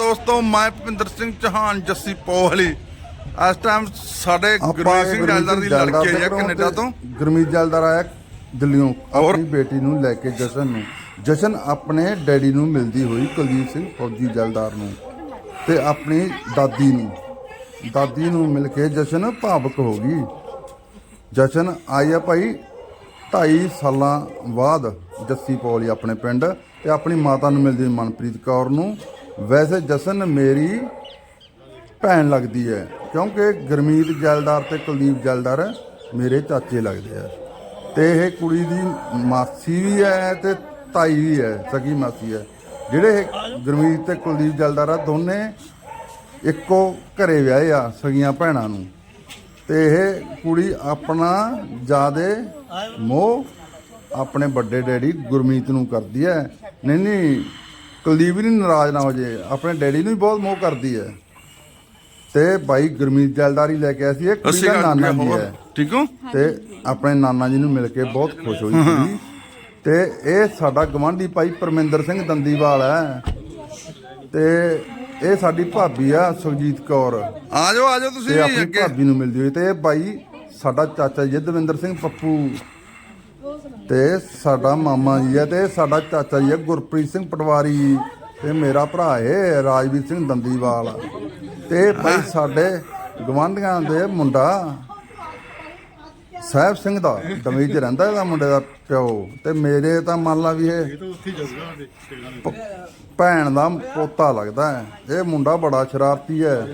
ਦੋਸਤੋ ਮੈਂ ਭਿੰਦਰ ਸਿੰਘ ਚੌਹਾਨ ਜੱਸੀ ਪੋਹਲੀ। ਇਸ ਟਾਈਮ ਸਾਡੇ ਗੁਰਮੀਤ ਸਿੰਘ ਜੈਲਦਾਰ ਦੀ ਲੜਕੀ ਹੈ ਕੈਨੇਡਾ ਤੋਂ ਗੁਰਮੀਤ ਜੈਲਦਾਰ ਆਇਆ ਦਿੱਲੀੋਂ? ਆਪਣੀ ਬੇਟੀ ਨੂੰ ਲੈ ਕੇ ਜਸ਼ਨ ਨੂੰ। ਜਸ਼ਨ ਆਪਣੇ ਡੈਡੀ ਨੂੰ ਮਿਲਦੀ ਹੋਈ ਕੁਲਦੀਪ ਸਿੰਘ ਫੌਜੀ ਜੈਲਦਾਰ ਨੂੰ ਤੇ ਆਪਣੀ ਦਾਦੀ ਨੂੰ। ਦਾਦੀ ਨੂੰ ਮਿਲ ਕੇ ਜਸ਼ਨ ਭਾਵਕ ਹੋ ਗਈ। ਜਸ਼ਨ ਆਈ ਆ ਭਾਈ 2.5 ਸਾਲਾਂ ਬਾਅਦ ਜੱਸੀ ਪੌਲੀ ਆਪਣੇ ਪਿੰਡ ਤੇ ਆਪਣੀ ਮਾਤਾ ਨੂੰ ਮਿਲਦੀ ਮਨਪ੍ਰੀਤ ਕੌਰ ਨੂੰ। ਵੈਸੇ ਜਸ਼ਨ ਮੇਰੀ ਭੈਣ ਲੱਗਦੀ ਹੈ, ਕਿਉਂਕਿ ਗਰਮੀਤ ਜੈਲਦਾਰ ਤੇ ਕੁਲਦੀਪ ਜੈਲਦਾਰ ਮੇਰੇ ਚਾਚੇ ਲੱਗਦੇ ਆ। ਤੇ ਇਹ ਕੁੜੀ ਦੀ ਮਾਸੀ ਵੀ ਹੈ ਤੇ ਤਾਈ ਵੀ ਹੈ, ਸਗੀ ਮਾਸੀ ਹੈ। ਜਿਹੜੇ ਇਹ ਗਰਮੀਤ ਤੇ ਕੁਲਦੀਪ ਜੈਲਦਾਰ ਆ, ਦੋਨੇ ਇੱਕੋ ਘਰੇ ਵਿਆਹੇ ਆ, ਸਗੀਆਂ ਭੈਣਾਂ ਨੂੰ। ਤੇ ਇਹ ਕੁੜੀ ਆਪਣਾ ਜਿਆਦੇ ਮੋਹ ਆਪਣੇ ਵੱਡੇ ਡੈਡੀ ਗੁਰਮੀਤ ਨੂੰ ਕਰਦੀ ਹੈ। ਨਹੀਂ ਨਹੀਂ ਕੁਲਦੀਪ ਵੀ ਨਾਰਾਜ਼ ਨਾ ਹੋ ਜੇ। ਆਪਣੇ ਡੈਡੀ ਨੂੰ ਵੀ ਬਹੁਤ ਮੋਹ ਕਰਦੀ ਹੈ ਤੇ ਬਾਈ ਗੁਰਮੀਤ ਜੈਲਦਾਰੀ ਲੈ ਕੇ ਆਇਆ ਸੀ ਇਹ ਕੁੜੀ ਦਾ ਨਾਨਾ ਜੀ। ਹੈ ਠੀਕ ਹੋ? ਤੇ ਆਪਣੇ ਨਾਨਾ ਜੀ ਨੂੰ ਮਿਲ ਕੇ ਬਹੁਤ ਖੁਸ਼ ਹੋਈ ਕੁੜੀ ਤੇ ਇਹ ਸਾਡਾ ਗਵਾਂਢੀ ਭਾਈ ਪਰਮਿੰਦਰ ਸਿੰਘ ਦੰਦੀਵਾਲ ਹੈ ਤੇ ਇਹ ਸਾਡੀ ਭਾਬੀ ਆ ਸੁਖਜੀਤ ਕੌਰ। ਆ ਜਾਓ ਆ ਜਾਓ ਤੁਸੀਂ ਤੇ ਆਪਣੀ ਅੱਗੇ। ਭਾਬੀ ਨੂੰ ਮਿਲਦੀ ਹੋਈ ਤੇ ਇਹ ਬਾਈ ਸਾਡਾ ਚਾਚਾ ਜੀ ਦਵਿੰਦਰ ਸਿੰਘ ਪੱਪੂ। ਤੇ ਸਾਡਾ ਮਾਮਾ ਜੀ ਹੈ ਤੇ ਸਾਡਾ ਚਾਚਾ ਜੀ ਹੈ ਗੁਰਪ੍ਰੀਤ ਸਿੰਘ ਪਟਵਾਰੀ ਤੇ ਮੇਰਾ ਭਰਾ ਹੈ ਰਾਜਵੀਰ ਸਿੰਘ ਦੰਦੀਵਾਲ। ਤੇ ਭਾਈ ਸਾਡੇ ਗਵਾਂਢੀਆਂ ਦੇ ਮੁੰਡਾ ਸਾਹਿਬ ਸਿੰਘ ਦਾ ਦਮੀਜ ਰਹਿੰਦਾ ਇਹਦਾ ਮੁੰਡੇ ਦਾ ਪਿਓ। ਤੇ ਮੇਰੇ ਤਾਂ ਮੰਨ ਲਾ ਵੀ ਇਹ ਭ- ਭੈਣ ਦਾ ਪੋਤਾ ਲੱਗਦਾ ਹੈ। ਇਹ ਮੁੰਡਾ ਬੜਾ ਸ਼ਰਾਰਤੀ ਹੈ।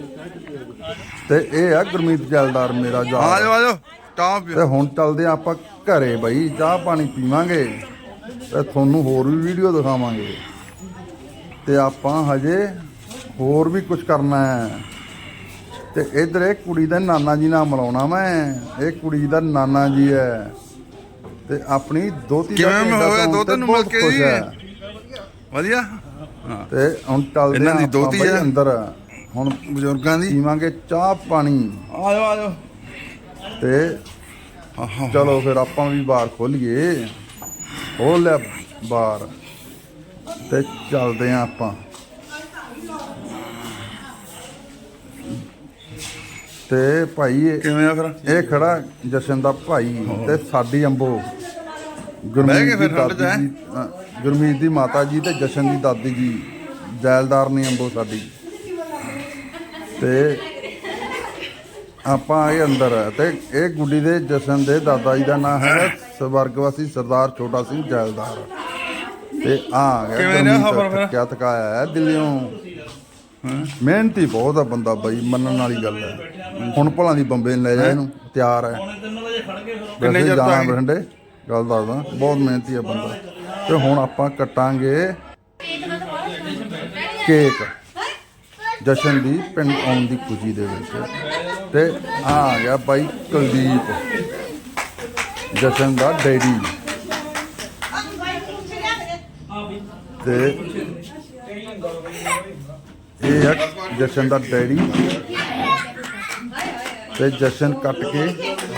ਤੇ ਇਹ ਆ ਗੁਰਮੀਤ ਜੈਲਦਾਰ ਮੇਰਾ ਯਾਰ। ਜਾਓ, ਆ ਚਾਹ ਤੇ ਹੁਣ ਚੱਲਦੇ ਆ ਆਪਾਂ ਘਰੇ ਬਈ ਚਾਹ ਪਾਣੀ ਪੀਵਾਂਗੇ ਤੇ ਤੁਹਾਨੂੰ ਹੋਰ ਵੀ ਵੀਡੀਓ ਦਿਖਾਵਾਂਗੇ। ਤੇ ਆਪਾਂ ਹਜੇ ਹੋਰ ਵੀ ਕੁਝ ਕਰਨਾ ਹੈ। ਤੇ ਇਧਰ ਇਹ ਕੁੜੀ ਦਾ ਨਾਨਾ ਜੀ ਨਾਲ ਮਿਲਾਉਣਾ ਮੈਂ। ਇਹ ਕੁੜੀ ਦਾ ਨਾਨਾ ਜੀ ਹੈ। ਤੇ ਆਪਣੀ ਦੋਤੀ ਦਾ ਕਿਵੇਂ ਕੈਨੇਡਾ? ਤੋਂ ਦੋਹਤੇ ਤੇ ਨੂੰ ਮਿਲ ਬਹੁਤ ਕੇ ਖੁਸ਼ ਜੀ? ਹੈ। ਵਧੀਆ। ਹਾਂ। ਤੇ ਹੁਣ ਚੱਲਦੇ ਇਹਨਾਂ ਦੀ ਆਪਾਂ ਦੋਹਤੀ ਬਈ ਹੈ। ਅੰਦਰ। ਹੁਣ ਬਜ਼ੁਰਗਾਂ ਦੀ। ਪੀਵਾਂਗੇ ਚਾਹ ਪਾਣੀ। ਆ ਜਾਓ ਆ ਜਾਓ ਤੇ ਚਲੋ ਫਿਰ ਆਪਾਂ ਵੀ ਬਾਹਰ ਖੋਲੀਏ। ਖੋਲ ਲਿਆ ਬਾਹਰ ਤੇ ਚੱਲਦੇ ਆਂ ਆਪਾਂ। ਤੇ ਭਾਈ ਇਹ- ਕਿਵੇਂ ਆ ਫਿਰ? ਇਹ ਖੜਾ ਜਸ਼ਨ ਦਾ ਭਾਈ ਤੇ ਸਾਡੀ ਅੰਬੋ। ਬਹਿ ਫਿਰ ਜੀ। ਗੁਰਮੀਤ ਦੀ ਮਾਤਾ ਜੀ ਤੇ ਜਸ਼ਨ ਦੀ ਦਾਦੀ ਜੀ। ਜੈਲਦਾਰ ਨੇ ਅੰਬੋ ਸਾਡੀ। ਤੇ ਆਪਾਂ ਆਏ ਅੰਦਰ ਤੇ ਇਹ ਗੁੱਡੀ ਦੇ ਜਸ਼ਨ ਦੇ ਦਾਦਾ ਜੀ ਦਾ ਨਾਮ ਹੈ ਸਵਰਗਵਾਸੀ ਸਰਦਾਰ ਛੋਟਾ ਸਿੰਘ ਜੈਲਦਾਰ। ਤੇ ਆ ਗਿਆ ਹੈ ਦਿੱਲੀੋਂ ਮਿਹਨਤੀ ਬਹੁਤ ਆ ਬੰਦਾ ਬਾਈ ਮੰਨਣ ਵਾਲੀ ਗੱਲ ਹੈ। ਹੁਣ ਭਲਾਂ ਦੀ ਬੰਬੇ ਨੂੰ ਲੈ ਜਾ ਇਹਨੂੰ ਤਿਆਰ ਹੈ। ਕਿੰਨੇ ਜਾਣਾ ਤੱਕ? ਬਠਿੰਡੇ? ਗੱਲ ਦੱਸਦਾ ਬਹੁਤ ਮਿਹਨਤੀ ਆ ਬੰਦਾ। ਤੇ ਹੁਣ ਆਪਾਂ ਕੱਟਾਂਗੇ ਕੇਕ। ਜਸ਼ਨ ਦੀ ਪਿੰਡ ਆਉਣ ਦੀ ਖੁਸ਼ੀ ਦੇ ਵਿੱਚ। ਤੇ ਆ ਆ ਗਿਆ ਬਾਈ ਕੁਲਦੀਪ। ਜਸ਼ਨ ਦਾ ਡੈਡੀ। ਤੇ ਇਹ ਆ ਜਸ਼ਨ ਦਾ ਡੈਡੀ। ਤੇ ਜਸ਼ਨ ਕੱਟ ਕੇ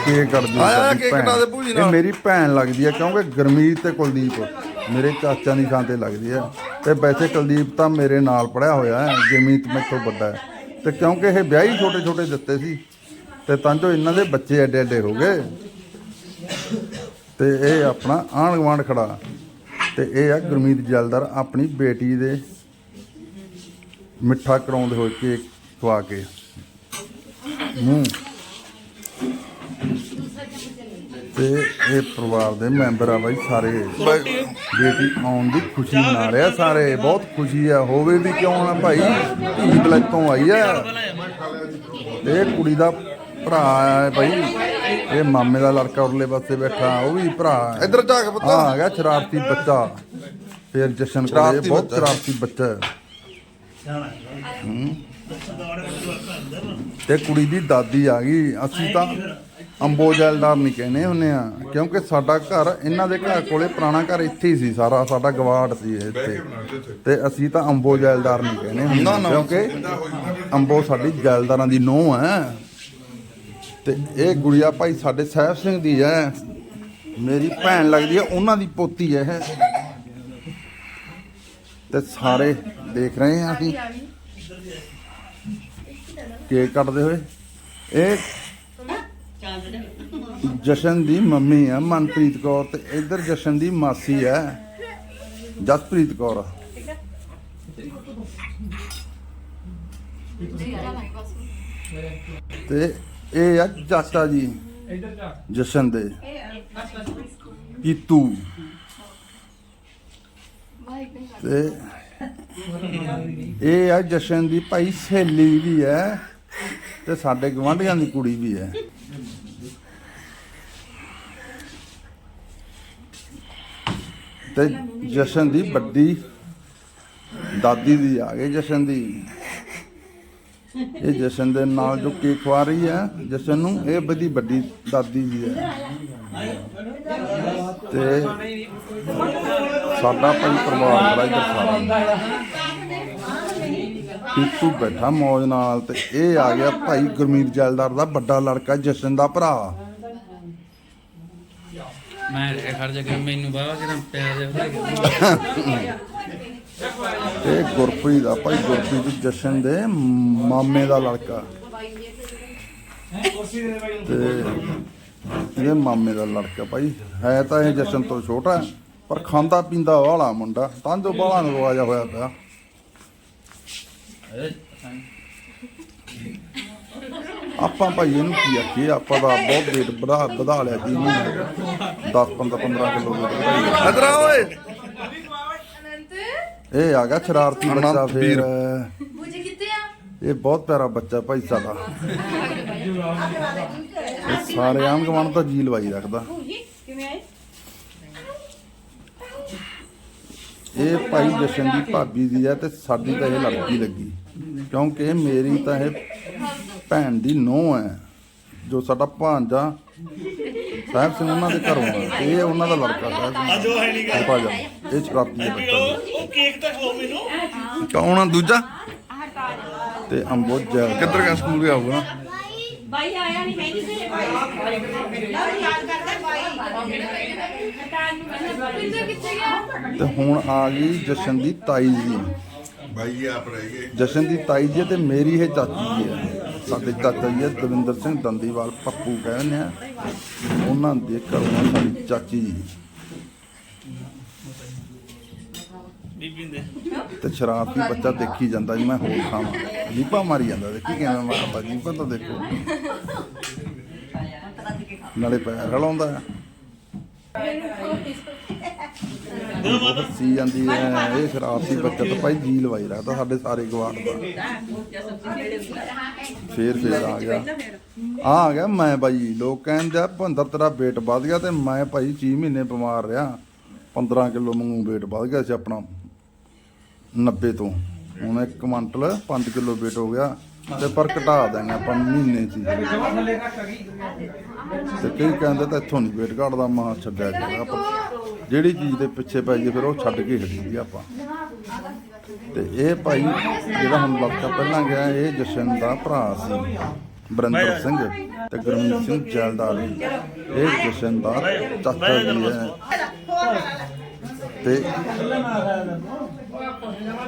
ਕੇਕ। ਕਟਾ ਦੇ ਭੂਜੀ ਨਾਲ। ਇਹ ਮੇਰੀ ਭੈਣ ਲੱਗਦੀ ਹੈ ਕਿਉਂਕਿ ਗਰਮੀਤ ਤੇ ਕੁਲਦੀਪ ਮੇਰੇ ਚਾਚਾ ਦੀ ਥਾਂ ਤੇ ਲੱਗਦੀ ਹੈ ਤੇ ਵੈਸੇ ਕੁਲਦੀਪ ਤਾਂ ਮੇਰੇ ਨਾਲ ਪੜਿਆ ਹੋਇਆ ਹੈ ਗਰਮੀਤ ਮੈਥੋਂ ਵੱਡਾ ਹੈ। ਤੇ ਕਿਉਂਕਿ ਇਹ ਵਿਆਹੀ ਛੋਟੇ ਛੋਟੇ ਦਿੱਤੇ ਸੀ, ਤੇ ਤਾਂ ਜੋ ਇਹਨਾਂ ਦੇ ਬੱਚੇ ਐਡੇ ਐਡੇ ਹੋ ਗਏ। ਤੇ ਇਹ ਆਪਣਾ ਆਂਢ ਗੁਆਂਢ ਖੜਾ। ਤੇ ਇਹ ਆ ਗੁਰਮੀਤ ਜਲਦਾਰ, ਆਪਣੀ ਬੇਟੀ ਦੇ ਮਿੱਠਾ ਕਰਾਉਂਦੇ ਹੋਏ ਕੇਕ ਖਵਾ ਕੇ। ਮੂੰਹ ਤੇ ਇਹ ਪਰਿਵਾਰ ਦੇ ਮੈਂਬਰ ਆ ਬਾਈ ਸਾਰੇ। ਬੇਟੀ ਆਉਣ ਦੀ ਖੁਸ਼ੀ ਮਨਾ ਰਿਹਾ ਸਾਰੇ। ਬਹੁਤ ਖੁਸ਼ੀ ਆ। ਹੋਵੇ ਵੀ ਕਿਉਂ ਨਾ ਭਾਈ ਧੀ ਬਲੈਤੋਂ ਆਈ ਆ। ਇਹ ਕੁੜੀ ਦਾ ਭਰਾ ਹੈ ਭਾਈ ਇਹ ਮਾਮੇ ਦਾ ਲੜਕਾ ਉਰਲੇ ਪਾਸੇ ਬੈਠਾ ਉਹ ਵੀ ਭਰਾ ਹੈ ਇੱਧਰ ਝਾਕ ਪੁੱਤ। ਆ ਗਿਆ ਸ਼ਰਾਰਤੀ ਬੱਚਾ। ਫਿਰ ਜਸ਼ਨ ਕੋਲੇ ਬਹੁਤ। ਸ਼ਰਾਰਤੀ ਬੱਚਾ। ਹੂੰ। ਤੇ ਕੁੜੀ ਦੀ ਦਾਦੀ ਆ ਗਈ। ਅਸੀਂ ਤਾਂ ਅੰਬੋ ਜੈਲਦਾਰ ਨਹੀਂ ਕਹਿੰਦੇ ਹੁੰਨੇ ਆ ਕਿਉਂਕਿ ਸਾਡਾ ਘਰ ਇਹਨਾਂ ਦੇ ਘਰ ਕੋਲੇ ਪੁਰਾਣਾ ਘਰ ਇੱਥੇ ਹੀ ਸੀ ਸਾਰਾ ਸਾਡਾ ਗਵਾੜ ਸੀ ਇਹ ਇੱਥੇ। ਤੇ ਅਸੀਂ ਤਾਂ ਅੰਬੋ ਜੈਲਦਾਰ ਨਹੀਂ ਕਹਿੰਦੇ। ਕਿਉਂਕਿ ਅੰਬੋ ਸਾਡੀ ਜੈਲਦਾਰਾਂ ਦੀ ਨੂੰਹ ਹੈ। ਤੇ ਇਹ ਗੁੜੀਆ ਭਾਈ ਸਾਡੇ ਸਾਹਿਬ ਸਿੰਘ ਦੀ ਹੈ। ਮੇਰੀ ਭੈਣ ਲੱਗਦੀ ਹੈ ਉਹਨਾਂ ਦੀ ਪੋਤੀ ਹੈ ਇਹ। ਤੇ ਸਾਰੇ ਦੇਖ ਰਹੇ ਹਾਂ ਅਸੀਂ। ਕੇਕ ਕੱਟਦੇ ਹੋਏ। ਇਹ ਜਸ਼ਨ ਦੀ ਮੰਮੀ ਆ, ਮਨਪ੍ਰੀਤ ਕੌਰ ਤੇ ਇੱਧਰ ਜਸ਼ਨ ਦੀ ਮਾਸੀ ਆ। ਜਸਪ੍ਰੀਤ ਕੌਰ ਤੇ ਇਹ ਆ ਚਾਚਾ ਜੀ, ਜਸ਼ਨ ਦੇ। ਪੀਤੂ ਤੇ ਇਹ ਆ ਜਸ਼ਨ ਦੀ ਭਾਈ ਸਹੇਲੀ ਵੀ ਹੈ ਤੇ ਸਾਡੇ ਗਵਾਂਢੀਆਂ ਦੀ ਕੁੜੀ ਵੀ ਹੈ। ਤੇ ਜਸ਼ਨ ਦੀ ਵੱਡੀ ਦਾਦੀ ਦੀ ਆ ਗਈ ਜਸ਼ਨ ਦੀ। ਇਹ ਜਸ਼ਨ ਦੇ ਨਾਲ ਜੋ ਕੇਕ ਖਵਾ ਰਹੀ ਹੈ, ਜਸ਼ਨ ਨੂੰ ਇਹ ਬੜੀ ਵੱਡੀ ਦਾਦੀ ਜੀ ਹੈ। ਤੇ ਸਾਡਾ ਭਾਈ ਪਰਿਵਾਰ ਬੜਾ ਇੱਧਰ ਸਾਰਾ ਪੀਤੂ ਬੈਠਾ ਮੌਜ ਨਾਲ ਤੇ ਇਹ ਆ ਗਿਆ ਭਾਈ ਗੁਰਮੀਤ ਜੈਲਦਾਰ ਦਾ ਵੱਡਾ ਲੜਕਾ ਜਸ਼ਨ ਦਾ ਭਰਾ। ਮੈਂ ਹਰ ਜਗ੍ਹਾ ਮੈਨੂੰ ਬਾਹਰ ਜਿਹੜਾ ਪਿਆਰ ਦੇ ਉਹਦੇ ਤੇ ਗੁਰਪ੍ਰੀਤ ਦਾ ਭਾਈ ਗੁਰਪ੍ਰੀਤ ਜਸ਼ਨ ਦੇ ਮਾਮੇ ਦਾ ਲੜਕਾ। ਤੇ ਇਹਦੇ ਮਾਮੇ ਦਾ ਲੜਕਾ ਭਾਈ। ਹੈ ਤਾਂ ਇਹ ਜਸ਼ਨ ਤੋਂ ਛੋਟਾ ਪਰ ਖਾਂਦਾ ਪੀਂਦਾ ਵਾਲਾ ਮੁੰਡਾ। ਤਾਂ ਜੋ ਬਾਲਾ ਨੂੰ ਰਵਾਜਾ ਹੋਇਆ ਪਿਆ। ਆਪਾਂ ਭਾਈ ਇਹਨੂੰ ਕੀ ਆਖੀਏ ਆਪਾਂ ਦਾ ਬਹੁਤ weight ਵਧਾ ਵਧਾ ਲਿਆ ਜੀ ਇਹਨੂੰ। 10 15 15 ਕਿਲੋ weight ਇਧਰ ਆ ਓਏ। ਇਹ ਆ ਗਿਆ ਸ਼ਰਾਰਤੀ ਬੱਚਾ ਫੇਰ। ਵੀਰ। ਮੁਝੇ ਕਿੱਥੇ ਆ? ਇਹ ਬਹੁਤ ਪਿਆਰਾ ਬੱਚਾ ਭਾਈ ਸਾਡਾ। ਇਹ ਸਾਰੇ ਆਮ ਗਵਾਨ ਤਾਂ ਜੀ ਲਵਾਈ ਰੱਖਦਾ। ਕਿਵੇਂ ਆਏ ਇਹ ਭਾਈ ਜਸ਼ਨ ਦੀ ਭਾਬੀ ਦੀ ਹੈ ਤੇ ਸਾਡੀ ਤਾਂ ਇਹ ਲੜਕੀ ਲੱਗੀ। ਕਿਉਂਕਿ ਮੇਰੀ ਤਾਂ ਇਹ ਭੈਣ ਦੀ ਨੂੰਹ ਹੈ ਜੋ ਸਾਡਾ ਭਾਂਜਾ ਸਾਹਿਬ ਸਿੰਘ ਉਹਨਾਂ ਦੇ ਘਰੋਂ ਆ ਇਹ ਉਹਨਾਂ ਦਾ ਲੜਕਾ ਸਾਹਿਬ ਸਿੰਘ ਹੈ ਨਹੀਂ ਭਾਜਾ ਇਹ ਸ਼ਰਾਬੀ ਹੈ ਬੱਚਾ ਜੀ। ਕੌਣ ਆ ਦੂਜਾ ਤੇ ਅੰਬੋਜਾ ਕਿੱਧਰ ਗਿਆ ਸਕੂਲ ਗਿਆ ਹੋਊਗਾ ਬਾਈ ਆਇਆ ਨਹੀਂ ਹੈ ਨਹੀਂ ਬਾਈ ਯਾਦ ਕਰਦਾ ਬਾਈ ਹਟਾਣ ਨੂੰ ਕਹਿੰਦਾ ਪਿੰਦਰ ਕਿੱਥੇ ਗਿਆ ਤੇ ਹੁਣ ਆ ਗਈ ਜਸ਼ਨ ਦੀ ਤਾਈ ਜੀ ਬਾਈ ਆਪ ਰਹਿ ਗਏ ਜਸ਼ਨ ਦੀ ਤਾਈ ਜੀ ਹੈ ਤੇ ਮੇਰੀ ਇਹ ਚਾਚੀ ਜੀ ਹੈ ਸਾਡੇ ਚਾਚਾ ਜੀ ਦਵਿੰਦਰ ਸਿੰਘ ਦੰਦੀਵਾਲ ਪੱਪੂ ਕਹਿੰਦੇ ਆ ਉਹਨਾਂ ਦੇ ਘਰੋਂ ਆ ਸਾਡੀ ਚਾਚੀ ਜੀ। ਤੇ ਸ਼ਰਾਰਤੀ ਬੱਚਾ ਦੇਖੀ ਜਾਂਦਾ ਜੀ ਮੈਂ ਹੋਰ ਖਾਵਾਂ ਲੀਪਾ ਮਾਰੀ ਜਾਂਦਾ ਦੇਖੀ ਕਿਵੇਂ ਮਾਰਦਾ ਜੀ ਤਾਂ ਦੇਖੋ। ਨਾਲੇ ਪੈਰ ਹਲਾਉਂਦਾ ਹੈ ਜਾਂਦੀ ਹੈ ਇਹ ਸ਼ਰਾਰਤੀ ਬੱਚਾ ਤਾਂ ਭਾਈ ਜੀ ਲਵਾਈ ਰੱਖਦਾ ਸਾਡੇ ਸਾਰੇ ਗਵਾਂਢ ਫੇਰ ਫੇਰ ਆ ਗਿਆ। ਆ ਆ ਗਿਆ ਮੈਂ ਬਾਈ ਲੋਕ ਕਹਿੰਦੇ ਆ ਭੰਦਰ ਤੇਰਾ weight ਵੱਧ ਗਿਆ ਤੇ ਮੈਂ ਭਾਈ 6 ਮਹੀਨੇ ਬਿਮਾਰ ਰਿਹਾ। 15 ਕਿਲੋ ਮੰਗੂ weight ਵੱਧ ਗਿਆ ਸੀ ਆਪਣਾ 90 ਤੋਂ। ਹੁਣ ਇੱਕ ਕੁਆਂਟਲ 5 ਕਿਲੋ weight ਹੋ ਗਿਆ ਤੇ ਪਰ ਘਟਾ ਦਾਂਗੇ ਆਪਾਂ ਮਹੀਨੇ 'ਚ ਤੇ ਕਈ ਕਹਿੰਦੇ ਤਾਂ ਇੱਥੋਂ ਨਹੀਂ weight ਘਟਦਾ, ਮਾਂ ਛੱਡਿਆ ਜਾਏਗਾ ਆਪਾਂ ਜਿਹੜੀ ਚੀਜ਼ ਦੇ ਪਿੱਛੇ ਪੈ ਜੇ ਫਿਰ ਉਹ ਛੱਡ ਕੇ ਹਟੀਦੀ ਆਪਾਂ। ਤੇ ਇਹ ਭਾਈ ਜਿਹੜਾ ਹੁਣ ਲੜਕਾ ਪਹਿਲਾਂ ਗਿਆ ਇਹ ਜਸ਼ਨ ਦਾ ਭਰਾ ਸੀ ਬਰਿੰਦਰ ਸਿੰਘ ਤੇ ਗੁਰਮੀਤ ਸਿੰਘ ਜੈਲਦਾਰ। ਇਹ ਜਸ਼ਨ ਦਾ ਚਾਚਾ ਜੀ ਹੈ। ਤੇ